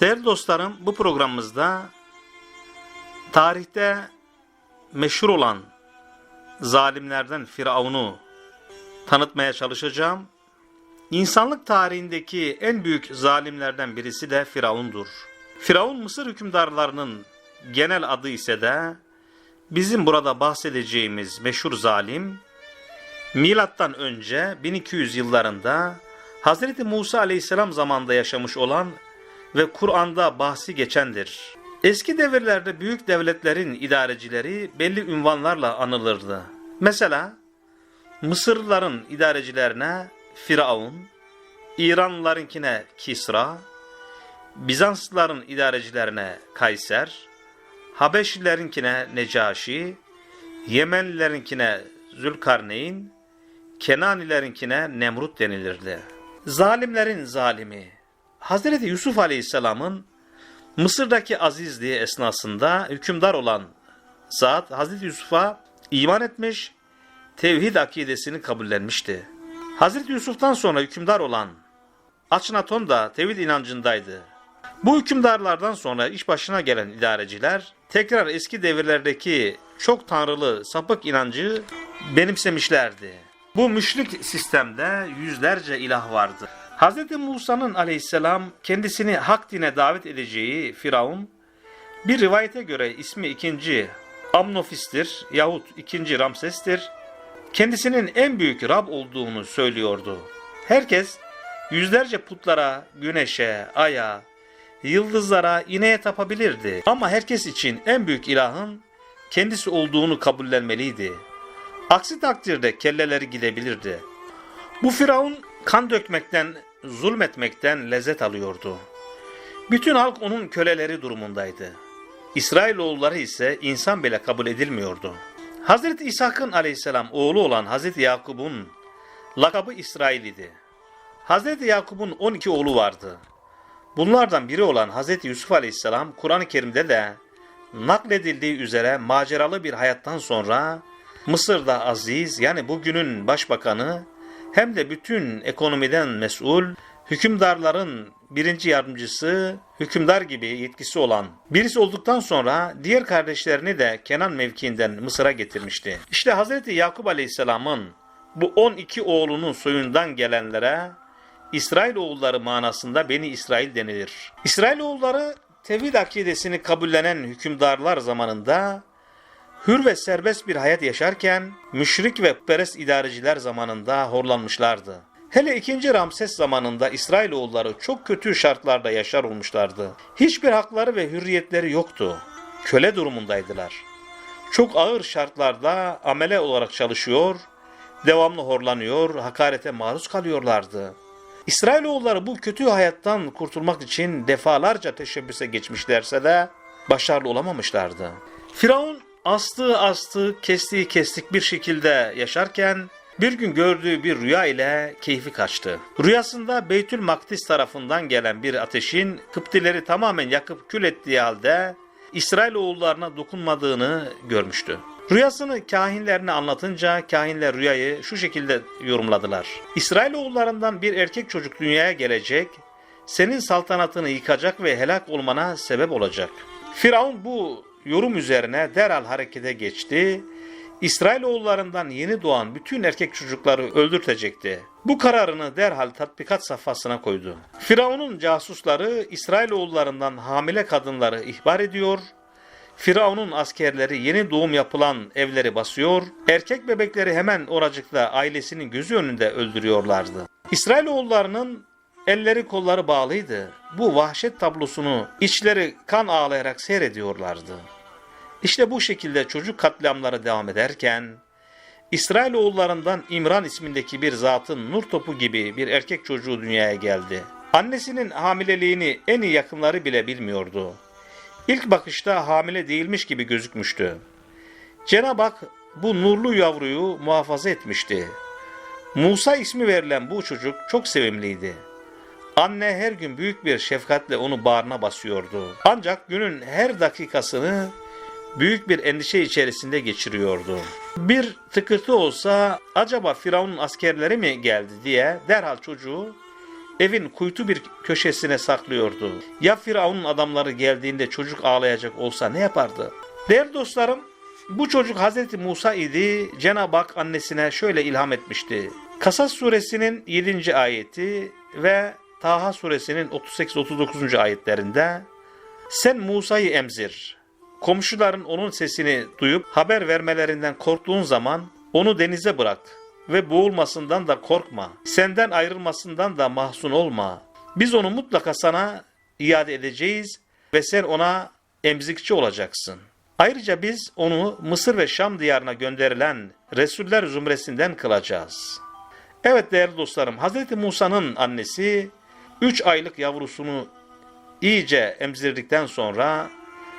Değerli dostlarım bu programımızda tarihte meşhur olan zalimlerden Firavun'u tanıtmaya çalışacağım. İnsanlık tarihindeki en büyük zalimlerden birisi de Firavun'dur. Firavun Mısır hükümdarlarının genel adı ise de bizim burada bahsedeceğimiz meşhur zalim milattan önce 1200 yıllarında Hz. Musa aleyhisselam zamanında yaşamış olan ve Kur'an'da bahsi geçendir. Eski devirlerde büyük devletlerin idarecileri belli ünvanlarla anılırdı. Mesela Mısırlıların idarecilerine Firavun, İranlılarınkine Kisra, Bizanslıların idarecilerine Kayser, Habeşlilerinkine Necaşi, Yemenlilerinkine Zülkarneyn, Kenanilerinkine Nemrut denilirdi. Zalimlerin zalimi, Hazreti Yusuf Aleyhisselam'ın Mısır'daki azizliği esnasında hükümdar olan zat Hazreti Yusuf'a iman etmiş, tevhid akidesini kabullenmişti. Hazreti Yusuf'tan sonra hükümdar olan Açnaton da tevhid inancındaydı. Bu hükümdarlardan sonra iş başına gelen idareciler tekrar eski devirlerdeki çok tanrılı sapık inancı benimsemişlerdi. Bu müşrik sistemde yüzlerce ilah vardı. Hz. Musa'nın aleyhisselam kendisini hak dine davet edeceği Firavun, bir rivayete göre ismi ikinci Amnofis'tir yahut ikinci Ramses'tir, kendisinin en büyük Rab olduğunu söylüyordu. Herkes yüzlerce putlara, güneşe, aya, yıldızlara, ineğe tapabilirdi. Ama herkes için en büyük ilahın kendisi olduğunu kabullenmeliydi. Aksi takdirde kelleleri gidebilirdi. Bu Firavun kan dökmekten, zulmetmekten lezzet alıyordu. Bütün halk onun köleleri durumundaydı. İsrailoğulları ise insan bile kabul edilmiyordu. Hazreti İshak'ın aleyhisselam oğlu olan Hazreti Yakub'un lakabı İsrail idi. Hazreti Yakub'un 12 oğlu vardı. Bunlardan biri olan Hazreti Yusuf aleyhisselam Kur'an-ı Kerim'de de nakledildiği üzere maceralı bir hayattan sonra Mısır'da aziz yani bugünün başbakanı hem de bütün ekonomiden mesul, hükümdarların birinci yardımcısı, hükümdar gibi yetkisi olan birisi olduktan sonra diğer kardeşlerini de Kenan mevkiinden Mısır'a getirmişti. İşte Hazreti Yakup Aleyhisselam'ın bu 12 oğlunun soyundan gelenlere İsrailoğulları manasında Beni İsrail denilir. İsrailoğulları tevhid akidesini kabullenen hükümdarlar zamanında hür ve serbest bir hayat yaşarken müşrik ve perest idareciler zamanında horlanmışlardı. Hele 2. Ramses zamanında İsrailoğulları çok kötü şartlarda yaşar olmuşlardı. Hiçbir hakları ve hürriyetleri yoktu. Köle durumundaydılar. Çok ağır şartlarda amele olarak çalışıyor, devamlı horlanıyor, hakarete maruz kalıyorlardı. İsrailoğulları bu kötü hayattan kurtulmak için defalarca teşebbüse geçmişlerse de başarılı olamamışlardı. Firavun astığı astığı, kestiği kestik bir şekilde yaşarken bir gün gördüğü bir rüya ile keyfi kaçtı. Rüyasında Beytül Makdis tarafından gelen bir ateşin Kıptileri tamamen yakıp kül ettiği halde İsrailoğullarına dokunmadığını görmüştü. Rüyasını kahinlerine anlatınca kahinler rüyayı şu şekilde yorumladılar. İsrailoğullarından bir erkek çocuk dünyaya gelecek, senin saltanatını yıkacak ve helak olmana sebep olacak. Firavun bu yorum üzerine derhal harekete geçti. İsrailoğullarından yeni doğan bütün erkek çocukları öldürtecekti. Bu kararını derhal tatbikat safhasına koydu. Firavun'un casusları İsrailoğullarından hamile kadınları ihbar ediyor. Firavun'un askerleri yeni doğum yapılan evleri basıyor. Erkek bebekleri hemen oracıkta ailesinin gözü önünde öldürüyorlardı. İsrailoğullarının elleri kolları bağlıydı. Bu vahşet tablosunu içleri kan ağlayarak seyrediyorlardı. İşte bu şekilde çocuk katliamları devam ederken, İsrailoğullarından İmran ismindeki bir zatın nur topu gibi bir erkek çocuğu dünyaya geldi. Annesinin hamileliğini en iyi yakınları bile bilmiyordu. İlk bakışta hamile değilmiş gibi gözükmüştü. Cenab-ı Hak bu nurlu yavruyu muhafaza etmişti. Musa ismi verilen bu çocuk çok sevimliydi. Anne her gün büyük bir şefkatle onu bağrına basıyordu. Ancak günün her dakikasını büyük bir endişe içerisinde geçiriyordu. Bir tıkırtı olsa acaba Firavun'un askerleri mi geldi diye derhal çocuğu evin kuytu bir köşesine saklıyordu. Ya Firavun'un adamları geldiğinde çocuk ağlayacak olsa ne yapardı? Değerli dostlarım, bu çocuk Hazreti Musa idi. Cenab-ı Hak annesine şöyle ilham etmişti. Kasas suresinin 7. ayeti ve Taha suresinin 38-39. ayetlerinde sen Musa'yı emzir. Komşuların onun sesini duyup haber vermelerinden korktuğun zaman onu denize bırak ve boğulmasından da korkma. Senden ayrılmasından da mahzun olma. Biz onu mutlaka sana iade edeceğiz ve sen ona emzikçi olacaksın. Ayrıca biz onu Mısır ve Şam diyarına gönderilen Resuller zümresinden kılacağız. Evet değerli dostlarım, Hz. Musa'nın annesi 3 aylık yavrusunu iyice emzirdikten sonra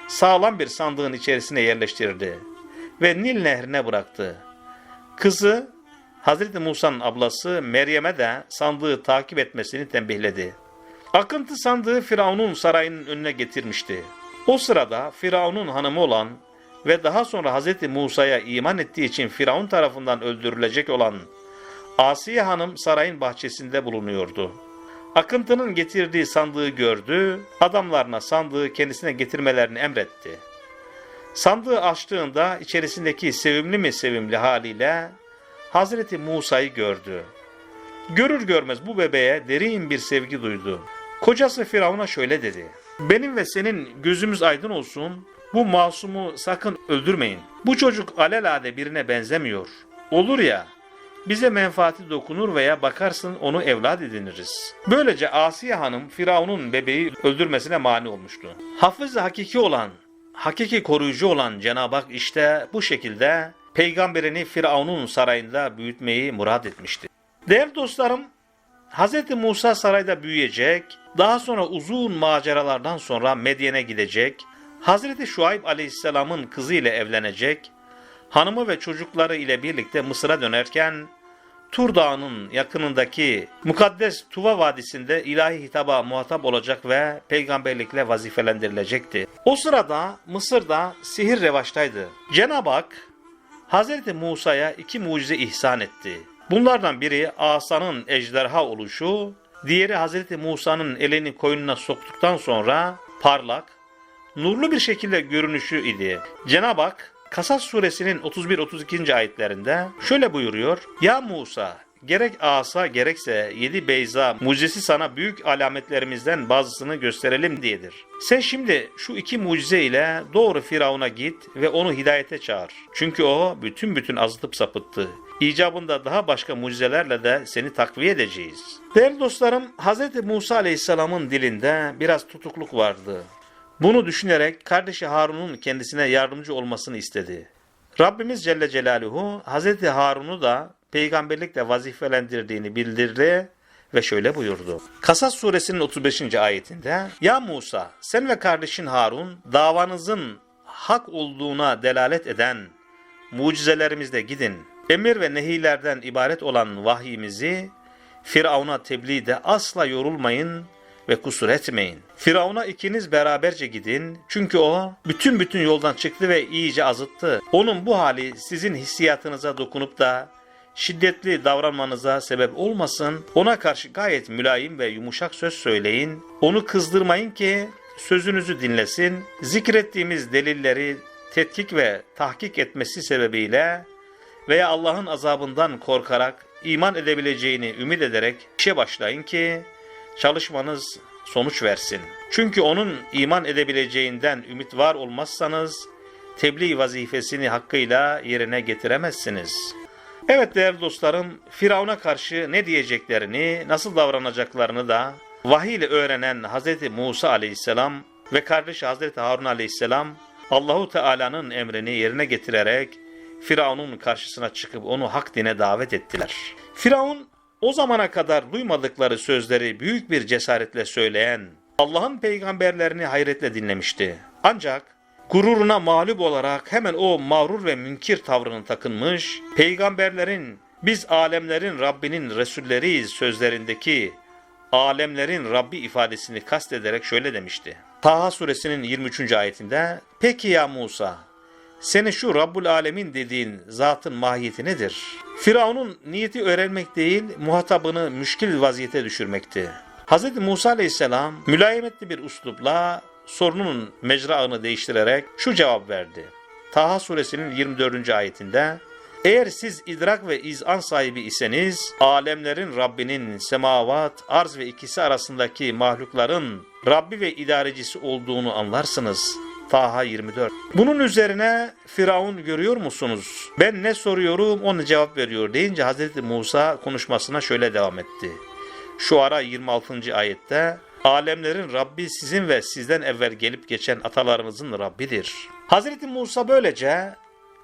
sağlam bir sandığın içerisine yerleştirdi ve Nil nehrine bıraktı. Kızı Hazreti Musa'nın ablası Meryem'e de sandığı takip etmesini tembihledi. Akıntı sandığı Firavun'un sarayının önüne getirmişti. O sırada Firavun'un hanımı olan ve daha sonra Hazreti Musa'ya iman ettiği için Firavun tarafından öldürülecek olan Asiye Hanım sarayın bahçesinde bulunuyordu. Akıntının getirdiği sandığı gördü, adamlarına sandığı kendisine getirmelerini emretti. Sandığı açtığında içerisindeki sevimli mi sevimli haliyle Hazreti Musa'yı gördü. Görür görmez bu bebeğe derin bir sevgi duydu. Kocası Firavun'a şöyle dedi. Benim ve senin gözümüz aydın olsun, bu masumu sakın öldürmeyin. Bu çocuk alelade birine benzemiyor. Olur ya, bize menfaati dokunur veya bakarsın onu evlat ediniriz. Böylece Asiye Hanım Firavun'un bebeği öldürmesine mani olmuştu. Hafız hakiki olan, hakiki koruyucu olan Cenab-ı Hak işte bu şekilde peygamberini Firavun'un sarayında büyütmeyi murad etmişti. Değerli dostlarım, Hz. Musa sarayda büyüyecek, daha sonra uzun maceralardan sonra Medyen'e gidecek, Hz. Şuayb aleyhisselamın kızı ile evlenecek, hanımı ve çocukları ile birlikte Mısır'a dönerken, Tur Dağı'nın yakınındaki mukaddes Tuva Vadisi'nde ilahi hitaba muhatap olacak ve peygamberlikle vazifelendirilecekti. O sırada Mısır'da sihir revaçtaydı. Cenab-ı Hak Hz. Musa'ya iki mucize ihsan etti. Bunlardan biri asanın ejderha oluşu, diğeri Hz. Musa'nın elini koynuna soktuktan sonra parlak, nurlu bir şekilde görünüşü idi. Cenab-ı Hak Kasas suresinin 31-32. ayetlerinde şöyle buyuruyor. Ya Musa gerek asa gerekse yedi beyza mucizesi sana büyük alametlerimizden bazısını gösterelim diyedir. Sen şimdi şu iki mucize ile doğru Firavun'a git ve onu hidayete çağır. Çünkü o bütün bütün azıtıp sapıttı. İcabında daha başka mucizelerle de seni takviye edeceğiz. Değerli dostlarım Hz. Musa Aleyhisselam'ın dilinde biraz tutukluk vardı. Bunu düşünerek kardeşi Harun'un kendisine yardımcı olmasını istedi. Rabbimiz Celle Celaluhu Hazreti Harun'u da peygamberlikle vazifelendirdiğini bildirdi ve şöyle buyurdu. Kasas suresinin 35. ayetinde Ya Musa sen ve kardeşin Harun davanızın hak olduğuna delalet eden mucizelerimizde gidin. Emir ve nehilerden ibaret olan vahyimizi Firavun'a tebliğde asla yorulmayın ve kusur etmeyin. Firavun'a ikiniz beraberce gidin çünkü o bütün bütün yoldan çıktı ve iyice azıttı. Onun bu hali sizin hissiyatınıza dokunup da şiddetli davranmanıza sebep olmasın. Ona karşı gayet mülayim ve yumuşak söz söyleyin. Onu kızdırmayın ki sözünüzü dinlesin. Zikrettiğimiz delilleri tetkik ve tahkik etmesi sebebiyle veya Allah'ın azabından korkarak iman edebileceğini ümit ederek işe başlayın ki çalışmanız sonuç versin. Çünkü onun iman edebileceğinden ümit var olmazsanız tebliğ vazifesini hakkıyla yerine getiremezsiniz. Evet değerli dostlarım, Firavun'a karşı ne diyeceklerini, nasıl davranacaklarını da vahiy ile öğrenen Hz. Musa aleyhisselam ve kardeşi Hz. Harun aleyhisselam Allahu Teala'nın emrini yerine getirerek Firavun'un karşısına çıkıp onu hak dine davet ettiler. Firavun o zamana kadar duymadıkları sözleri büyük bir cesaretle söyleyen Allah'ın peygamberlerini hayretle dinlemişti. Ancak gururuna mağlup olarak hemen o mağrur ve münkir tavrını takınmış, peygamberlerin biz alemlerin Rabbinin Resulleriyiz sözlerindeki alemlerin Rabbi ifadesini kastederek şöyle demişti. Taha suresinin 23. ayetinde Peki ya Musa senin şu Rabbul Alemin dediğin zatın mahiyeti nedir? Firavun'un niyeti öğrenmek değil, muhatabını müşkil vaziyete düşürmekti. Hz. Musa aleyhisselam mülayimetli bir üslupla sorunun mecraını değiştirerek şu cevap verdi. Taha suresinin 24. ayetinde eğer siz idrak ve izan sahibi iseniz, alemlerin Rabbinin semavat, arz ve ikisi arasındaki mahlukların Rabbi ve idarecisi olduğunu anlarsınız. Taha 24. Bunun üzerine Firavun görüyor musunuz? Ben ne soruyorum onu cevap veriyor deyince Hz. Musa konuşmasına şöyle devam etti. Şu ara 26. ayette Alemlerin Rabbi sizin ve sizden evvel gelip geçen atalarınızın Rabbidir. Hz. Musa böylece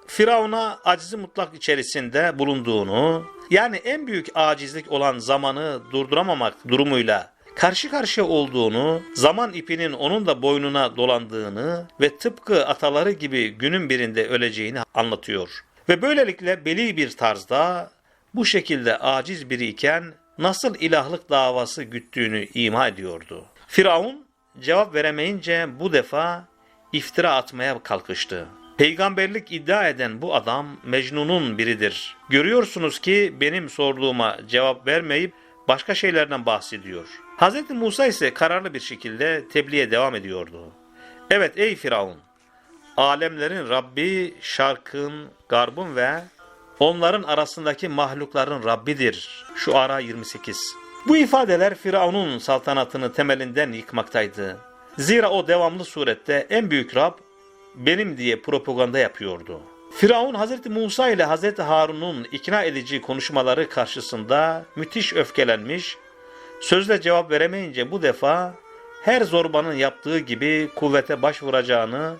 Firavun'a acizi mutlak içerisinde bulunduğunu, yani en büyük acizlik olan zamanı durduramamak durumuyla karşı karşıya olduğunu, zaman ipinin onun da boynuna dolandığını ve tıpkı ataları gibi günün birinde öleceğini anlatıyor. Ve böylelikle beli bir tarzda bu şekilde aciz biri iken nasıl ilahlık davası güttüğünü ima ediyordu. Firavun cevap veremeyince bu defa iftira atmaya kalkıştı. Peygamberlik iddia eden bu adam Mecnun'un biridir. Görüyorsunuz ki benim sorduğuma cevap vermeyip başka şeylerden bahsediyor. Hz. Musa ise kararlı bir şekilde tebliğe devam ediyordu. Evet ey Firavun! Alemlerin Rabbi şarkın, garbın ve onların arasındaki mahlukların Rabbidir. Şu ara 28. Bu ifadeler Firavun'un saltanatını temelinden yıkmaktaydı. Zira o devamlı surette en büyük Rab benim diye propaganda yapıyordu. Firavun Hz. Musa ile Hz. Harun'un ikna edici konuşmaları karşısında müthiş öfkelenmiş, sözle cevap veremeyince bu defa her zorbanın yaptığı gibi kuvvete başvuracağını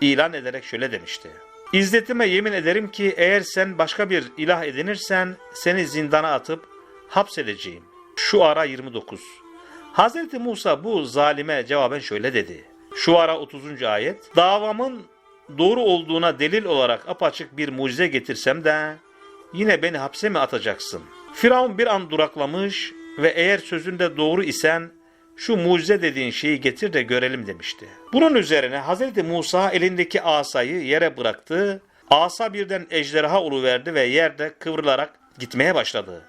ilan ederek şöyle demişti. İzzetime yemin ederim ki eğer sen başka bir ilah edinirsen seni zindana atıp hapsedeceğim. Şu ara 29. Hz. Musa bu zalime cevaben şöyle dedi. Şu ara 30. ayet. Davamın doğru olduğuna delil olarak apaçık bir mucize getirsem de yine beni hapse mi atacaksın? Firavun bir an duraklamış ve eğer sözünde doğru isen şu mucize dediğin şeyi getir de görelim demişti. Bunun üzerine Hz. Musa elindeki asayı yere bıraktı. Asa birden ejderha uluverdi ve yerde kıvrılarak gitmeye başladı.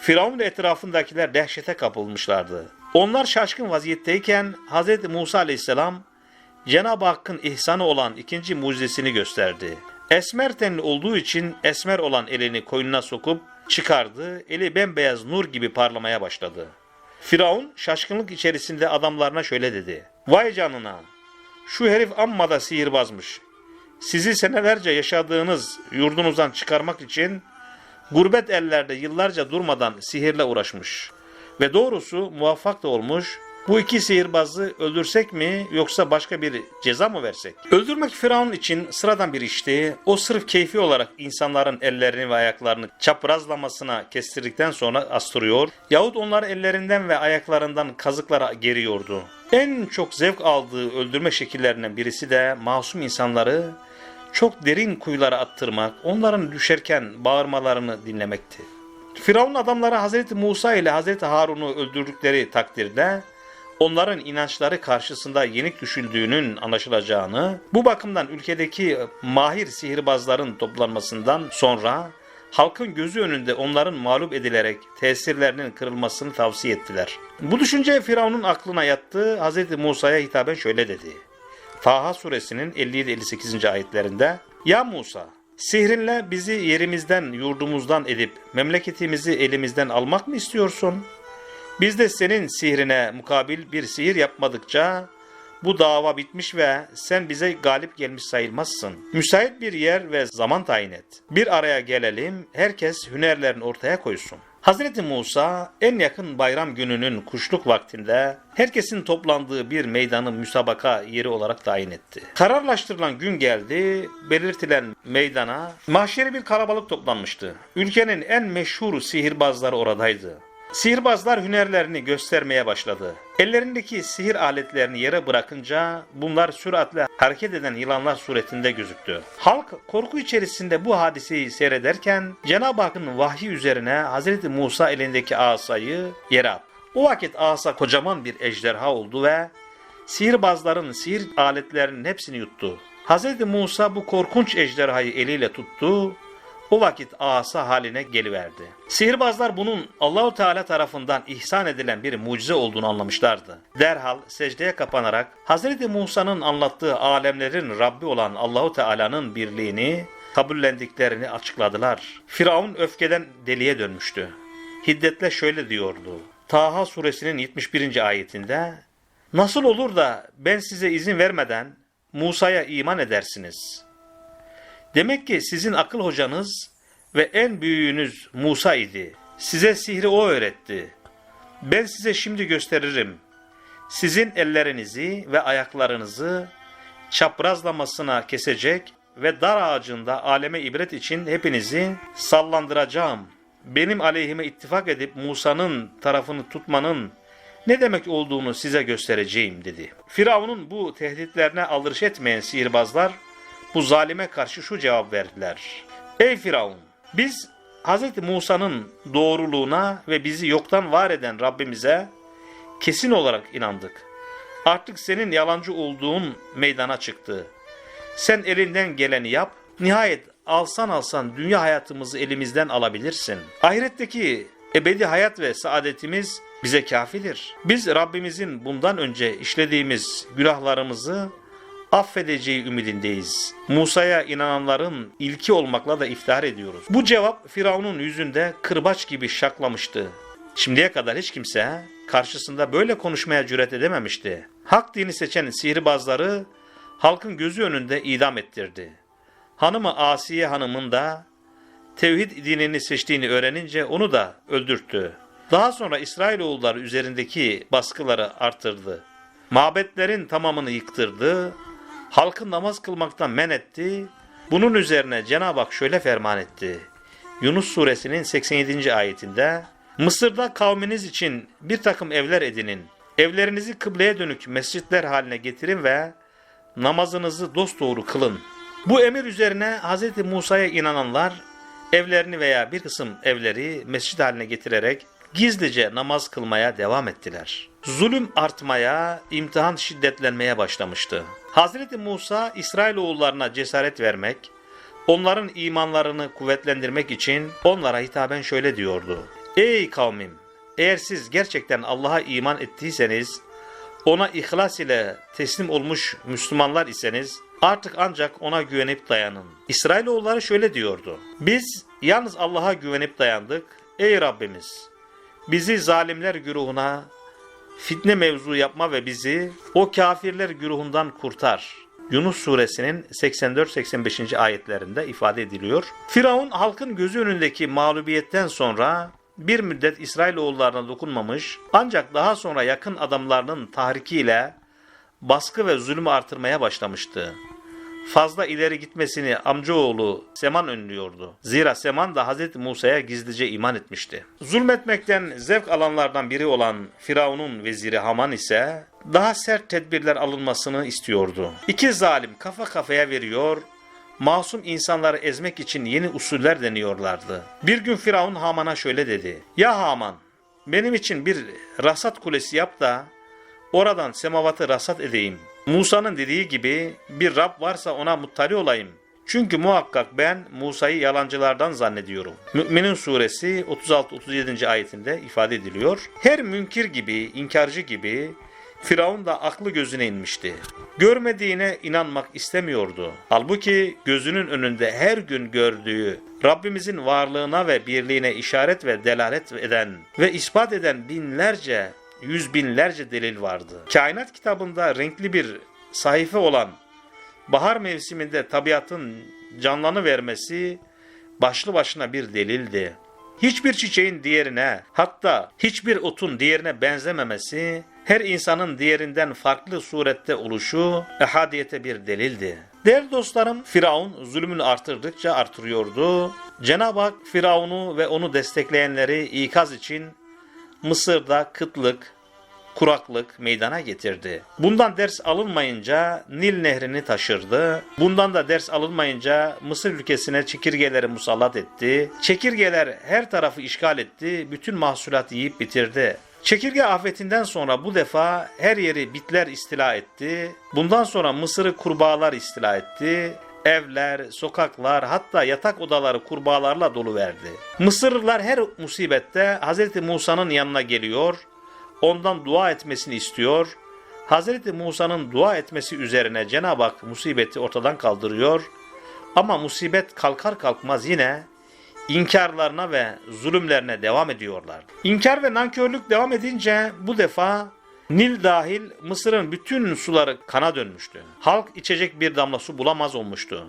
Firavun ve etrafındakiler dehşete kapılmışlardı. Onlar şaşkın vaziyetteyken Hz. Musa aleyhisselam Cenab-ı Hakk'ın ihsanı olan ikinci mucizesini gösterdi. Esmer tenli olduğu için esmer olan elini koynuna sokup çıkardı. Eli bembeyaz nur gibi parlamaya başladı. Firavun şaşkınlık içerisinde adamlarına şöyle dedi. Vay canına! Şu herif amma da sihirbazmış. Sizi senelerce yaşadığınız yurdunuzdan çıkarmak için gurbet ellerde yıllarca durmadan sihirle uğraşmış. Ve doğrusu muvaffak da olmuş. Bu iki sihirbazı öldürsek mi yoksa başka bir ceza mı versek? Öldürmek Firavun için sıradan bir işti. O sırf keyfi olarak insanların ellerini ve ayaklarını çaprazlamasına kestirdikten sonra astırıyor. Yahut onları ellerinden ve ayaklarından kazıklara geriyordu. En çok zevk aldığı öldürme şekillerinden birisi de masum insanları çok derin kuyulara attırmak, onların düşerken bağırmalarını dinlemekti. Firavun adamları Hazreti Musa ile Hazreti Harun'u öldürdükleri takdirde onların inançları karşısında yenik düşüldüğünün anlaşılacağını, bu bakımdan ülkedeki mahir sihirbazların toplanmasından sonra halkın gözü önünde onların mağlup edilerek tesirlerinin kırılmasını tavsiye ettiler. Bu düşünce Firavun'un aklına yattı. Hz. Musa'ya hitaben şöyle dedi. Taha suresinin 57-58. ayetlerinde Ya Musa! Sihrinle bizi yerimizden, yurdumuzdan edip memleketimizi elimizden almak mı istiyorsun? Biz de senin sihrine mukabil bir sihir yapmadıkça bu dava bitmiş ve sen bize galip gelmiş sayılmazsın. Müsait bir yer ve zaman tayin et. Bir araya gelelim, herkes hünerlerini ortaya koysun. Hazreti Musa en yakın bayram gününün kuşluk vaktinde herkesin toplandığı bir meydanı müsabaka yeri olarak tayin etti. Kararlaştırılan gün geldi, belirtilen meydana mahşeri bir kalabalık toplanmıştı. Ülkenin en meşhur sihirbazları oradaydı. Sihirbazlar hünerlerini göstermeye başladı. Ellerindeki sihir aletlerini yere bırakınca bunlar süratle hareket eden yılanlar suretinde gözüktü. Halk korku içerisinde bu hadiseyi seyrederken Cenab-ı Hakk'ın vahyi üzerine Hz. Musa elindeki asayı yere attı. O vakit asa kocaman bir ejderha oldu ve sihirbazların sihir aletlerinin hepsini yuttu. Hz. Musa bu korkunç ejderhayı eliyle tuttu, O vakit asa haline geliverdi. Sihirbazlar bunun Allahu Teala tarafından ihsan edilen bir mucize olduğunu anlamışlardı. Derhal secdeye kapanarak Hazreti Musa'nın anlattığı alemlerin Rabbi olan Allahu Teala'nın birliğini kabullendiklerini açıkladılar. Firavun öfkeden deliye dönmüştü. Hiddetle şöyle diyordu. Taha suresinin 71. ayetinde Nasıl olur da ben size izin vermeden Musa'ya iman edersiniz? Demek ki sizin akıl hocanız ve en büyüğünüz Musa idi. Size sihri o öğretti. Ben size şimdi gösteririm. Sizin ellerinizi ve ayaklarınızı çaprazlamasına kesecek ve dar ağacında aleme ibret için hepinizi sallandıracağım. Benim aleyhime ittifak edip Musa'nın tarafını tutmanın ne demek olduğunu size göstereceğim dedi. Firavun'un bu tehditlerine aldırış etmeyen sihirbazlar bu zalime karşı şu cevap verdiler. Ey Firavun! Biz Hz. Musa'nın doğruluğuna ve bizi yoktan var eden Rabbimize kesin olarak inandık. Artık senin yalancı olduğun meydana çıktı. Sen elinden geleni yap. Nihayet alsan alsan dünya hayatımızı elimizden alabilirsin. Ahiretteki ebedi hayat ve saadetimiz bize kafidir. Biz Rabbimizin bundan önce işlediğimiz günahlarımızı affedeceği ümidindeyiz. Musa'ya inananların ilki olmakla da iftihar ediyoruz. Bu cevap Firavun'un yüzünde kırbaç gibi şaklamıştı. Şimdiye kadar hiç kimse karşısında böyle konuşmaya cüret edememişti. Hak dini seçen sihirbazları halkın gözü önünde idam ettirdi. Hanımı Asiye Hanım'ın da tevhid dinini seçtiğini öğrenince onu da öldürttü. Daha sonra İsrailoğulları üzerindeki baskıları artırdı. Mabetlerin tamamını yıktırdı, halkı namaz kılmaktan men etti. Bunun üzerine Cenab-ı Hak şöyle ferman etti. Yunus suresinin 87. ayetinde Mısır'da kavminiz için bir takım evler edinin. Evlerinizi kıbleye dönük mescitler haline getirin ve namazınızı dosdoğru kılın. Bu emir üzerine Hz. Musa'ya inananlar evlerini veya bir kısım evleri mescid haline getirerek gizlice namaz kılmaya devam ettiler. Zulüm artmaya, imtihan şiddetlenmeye başlamıştı. Hazreti Musa İsrailoğullarına cesaret vermek, onların imanlarını kuvvetlendirmek için onlara hitaben şöyle diyordu. Ey kavmim! Eğer siz gerçekten Allah'a iman ettiyseniz, ona ihlas ile teslim olmuş Müslümanlar iseniz, artık ancak ona güvenip dayanın. İsrailoğulları şöyle diyordu. Biz yalnız Allah'a güvenip dayandık. Ey Rabbimiz! Bizi zalimler güruhuna fitne mevzu yapma ve bizi o kafirler güruhundan kurtar. Yunus suresinin 84-85. ayetlerinde ifade ediliyor. Firavun halkın gözü önündeki mağlubiyetten sonra bir müddet İsrailoğullarına dokunmamış ancak daha sonra yakın adamlarının tahrikiyle baskı ve zulmü artırmaya başlamıştı. Fazla ileri gitmesini amcaoğlu Seman önlüyordu. Zira Seman da Hz. Musa'ya gizlice iman etmişti. Zulmetmekten zevk alanlardan biri olan Firavun'un veziri Haman ise daha sert tedbirler alınmasını istiyordu. İki zalim kafa kafaya veriyor, masum insanları ezmek için yeni usuller deniyorlardı. Bir gün Firavun Haman'a şöyle dedi. Ya Haman, benim için bir rasat kulesi yap da oradan semavatı rasat edeyim. Musa'nın dediği gibi bir Rab varsa ona muttali olayım. Çünkü muhakkak ben Musa'yı yalancılardan zannediyorum. Müminin suresi 36-37. ayetinde ifade ediliyor. Her münkir gibi, inkarcı gibi Firavun da aklı gözüne inmişti. Görmediğine inanmak istemiyordu. Halbuki gözünün önünde her gün gördüğü Rabbimizin varlığına ve birliğine işaret ve delalet eden ve ispat eden binlerce, yüz binlerce delil vardı. Kainat kitabında renkli bir sayfa olan bahar mevsiminde tabiatın canlanı vermesi başlı başına bir delildi. Hiçbir çiçeğin diğerine, hatta hiçbir otun diğerine benzememesi, her insanın diğerinden farklı surette oluşu ehadiyete bir delildi. Değerli dostlarım, Firavun zulmünü artırdıkça artırıyordu. Cenab-ı Hak Firavun'u ve onu destekleyenleri ikaz için Mısır'da kıtlık, kuraklık meydana getirdi. Bundan ders alınmayınca Nil nehrini taşırdı. Bundan da ders alınmayınca Mısır ülkesine çekirgeleri musallat etti. Çekirgeler her tarafı işgal etti. Bütün mahsulatı yiyip bitirdi. Çekirge afetinden sonra bu defa her yeri bitler istila etti. Bundan sonra Mısır'ı kurbağalar istila etti. Evler, sokaklar hatta yatak odaları kurbağalarla dolu verdi. Mısırlılar her musibette Hz. Musa'nın yanına geliyor, ondan dua etmesini istiyor. Hz. Musa'nın dua etmesi üzerine Cenab-ı Hak musibeti ortadan kaldırıyor. Ama musibet kalkar kalkmaz yine inkarlarına ve zulümlerine devam ediyorlar. İnkar ve nankörlük devam edince bu defa Nil dahil Mısır'ın bütün suları kana dönmüştü. Halk içecek bir damla su bulamaz olmuştu.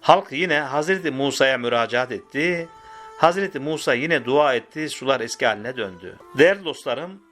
Halk yine Hazreti Musa'ya müracaat etti. Hazreti Musa yine dua etti, sular eski haline döndü. Değerli dostlarım,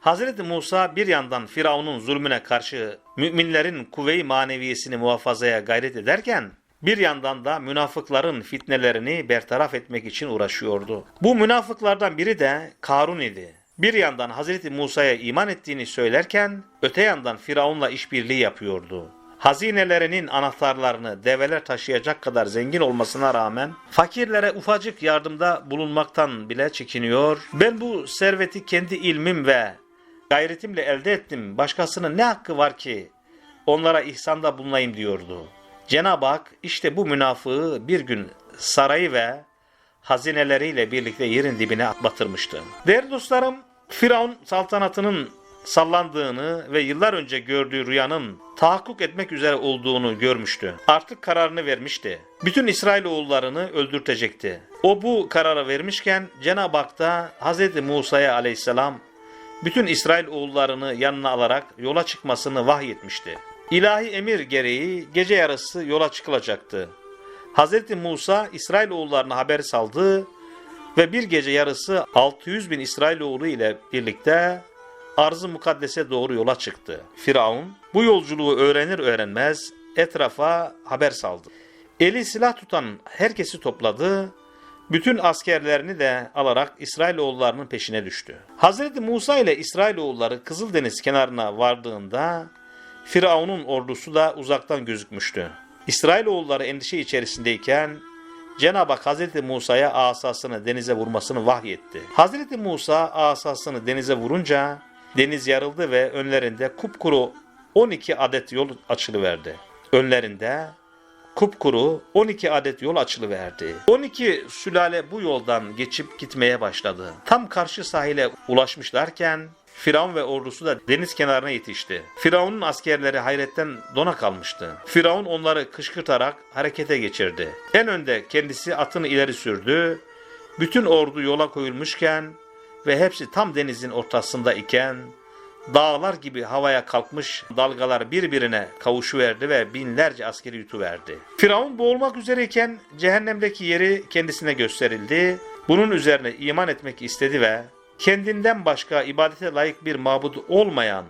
Hazreti Musa bir yandan Firavun'un zulmüne karşı müminlerin kuvve-i maneviyesini muhafazaya gayret ederken, bir yandan da münafıkların fitnelerini bertaraf etmek için uğraşıyordu. Bu münafıklardan biri de Karun idi. Bir yandan Hazreti Musa'ya iman ettiğini söylerken, öte yandan Firavun'la işbirliği yapıyordu. Hazinelerinin anahtarlarını develer taşıyacak kadar zengin olmasına rağmen fakirlere ufacık yardımda bulunmaktan bile çekiniyor. Ben bu serveti kendi ilmim ve gayretimle elde ettim. Başkasının ne hakkı var ki onlara ihsanda bulunayım diyordu. Cenab-ı Hak işte bu münafığı bir gün sarayı ve hazineleriyle birlikte yerin dibine batırmıştı. Değerli dostlarım, Firavun saltanatının sallandığını ve yıllar önce gördüğü rüyanın tahakkuk etmek üzere olduğunu görmüştü. Artık kararını vermişti. Bütün İsrailoğullarını öldürtecekti. O bu kararı vermişken Cenab-ı Hak da Hz. Musa'ya aleyhisselam bütün İsrail oğullarını yanına alarak yola çıkmasını vahyetmişti. İlahi emir gereği gece yarısı yola çıkılacaktı. Hz. Musa İsrailoğullarına haber saldı ve bir gece yarısı 600 bin İsrailoğlu ile birlikte arz-ı mukaddese doğru yola çıktı. Firavun bu yolculuğu öğrenir öğrenmez etrafa haber saldı. Eli silah tutan herkesi topladı, bütün askerlerini de alarak İsrailoğullarının peşine düştü. Hazreti Musa ile İsrailoğulları Kızıldeniz kenarına vardığında Firavun'un ordusu da uzaktan gözükmüştü. İsrailoğulları endişe içerisindeyken Cenab-ı Hak Hazreti Musa'ya asasını denize vurmasını vahyetti. Hazreti Musa asasını denize vurunca deniz yarıldı ve önlerinde kupkuru 12 adet yol açılıverdi. Önlerinde kupkuru 12 adet yol açılıverdi. 12 sülale bu yoldan geçip gitmeye başladı. Tam karşı sahile ulaşmışlarken Firavun ve ordusu da deniz kenarına yetişti. Firavun'un askerleri hayretten dona kalmıştı. Firavun onları kışkırtarak harekete geçirdi. En önde kendisi atını ileri sürdü. Bütün ordu yola koyulmuşken ve hepsi tam denizin ortasında iken dağlar gibi havaya kalkmış dalgalar birbirine kavuşuverdi ve binlerce askeri yutuverdi. Firavun boğulmak üzereyken cehennemdeki yeri kendisine gösterildi. Bunun üzerine iman etmek istedi ve kendinden başka ibadete layık bir mabud olmayan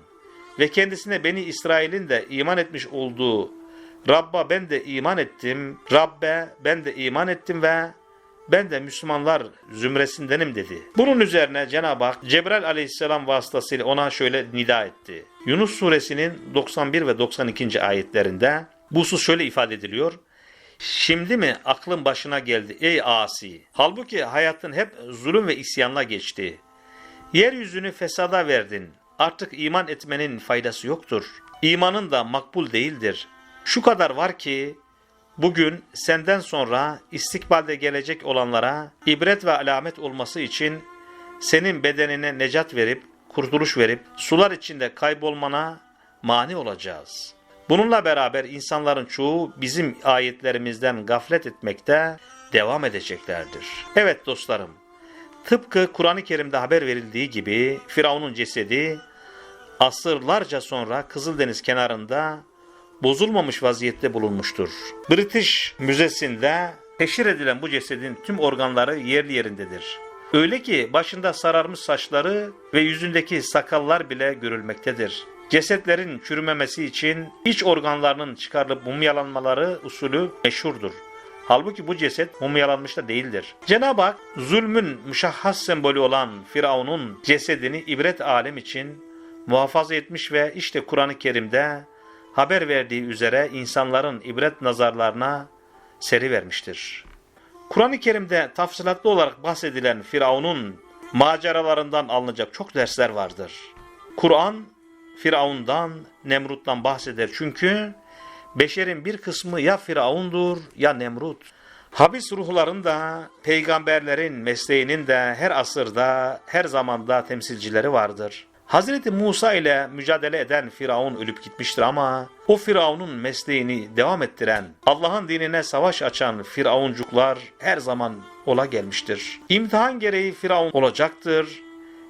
ve kendisine Beni İsrail'in de iman etmiş olduğu Rabb'a ben de iman ettim, Rabbe ben de iman ettim ve ben de Müslümanlar zümresindenim dedi. Bunun üzerine Cenab-ı Hak Cebrail aleyhisselam vasıtasıyla ona şöyle nida etti. Yunus suresinin 91 ve 92. ayetlerinde bu husus şöyle ifade ediliyor. Şimdi mi aklın başına geldi ey asi? Halbuki hayatın hep zulüm ve isyanla geçti. Yeryüzünü fesada verdin. Artık iman etmenin faydası yoktur. İmanın da makbul değildir. Şu kadar var ki bugün senden sonra istikbalde gelecek olanlara ibret ve alamet olması için senin bedenine necat verip, kurtuluş verip sular içinde kaybolmana mani olacağız. Bununla beraber insanların çoğu bizim ayetlerimizden gaflet etmekte devam edeceklerdir. Evet dostlarım, tıpkı Kur'an-ı Kerim'de haber verildiği gibi Firavun'un cesedi asırlarca sonra Kızıldeniz kenarında bozulmamış vaziyette bulunmuştur. British Müzesi'nde teşhir edilen bu cesedin tüm organları yerli yerindedir. Öyle ki başında sararmış saçları ve yüzündeki sakallar bile görülmektedir. Cesetlerin çürümemesi için iç organlarının çıkarılıp mumyalanmaları usulü meşhurdur. Halbuki bu ceset mumyalanmış da değildir. Cenab-ı Hak zulmün müşahhas sembolü olan Firavun'un cesedini ibret alem için muhafaza etmiş ve işte Kur'an-ı Kerim'de haber verdiği üzere insanların ibret nazarlarına seri vermiştir. Kur'an-ı Kerim'de tafsilatlı olarak bahsedilen Firavun'un maceralarından alınacak çok dersler vardır. Kur'an Firavun'dan, Nemrut'tan bahseder çünkü Beşerin bir kısmı ya Firavundur ya Nemrut. Habis ruhların da peygamberlerin mesleğinin de her asırda, her zamanda temsilcileri vardır. Hazreti Musa ile mücadele eden Firavun ölüp gitmiştir ama o Firavun'un mesleğini devam ettiren, Allah'ın dinine savaş açan Firavuncuklar her zaman ola gelmiştir. İmtihan gereği Firavun olacaktır.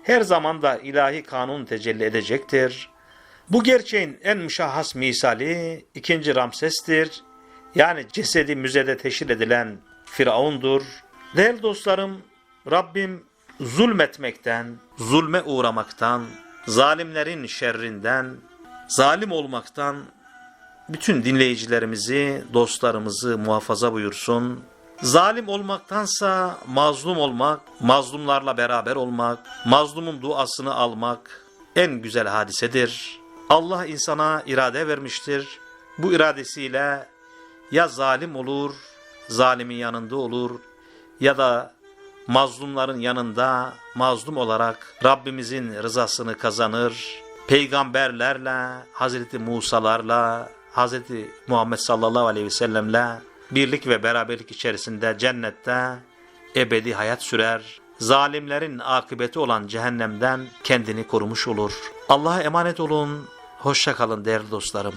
Her zaman da ilahi kanun tecelli edecektir. Bu gerçeğin en müşahhas misali ikinci Ramses'tir. Yani cesedi müzede teşhir edilen Firavundur. Değerli dostlarım, Rabbim zulmetmekten, zulme uğramaktan, zalimlerin şerrinden, zalim olmaktan bütün dinleyicilerimizi, dostlarımızı muhafaza buyursun. Zalim olmaktansa mazlum olmak, mazlumlarla beraber olmak, mazlumun duasını almak en güzel hadisedir. Allah insana irade vermiştir. Bu iradesiyle ya zalim olur, zalimin yanında olur ya da mazlumların yanında mazlum olarak Rabbimizin rızasını kazanır. Peygamberlerle, Hazreti Musa'larla, Hazreti Muhammed sallallahu aleyhi ve sellemle birlik ve beraberlik içerisinde cennette ebedi hayat sürer. Zalimlerin akıbeti olan cehennemden kendini korumuş olur. Allah'a emanet olun. Hoşça kalın değerli dostlarım.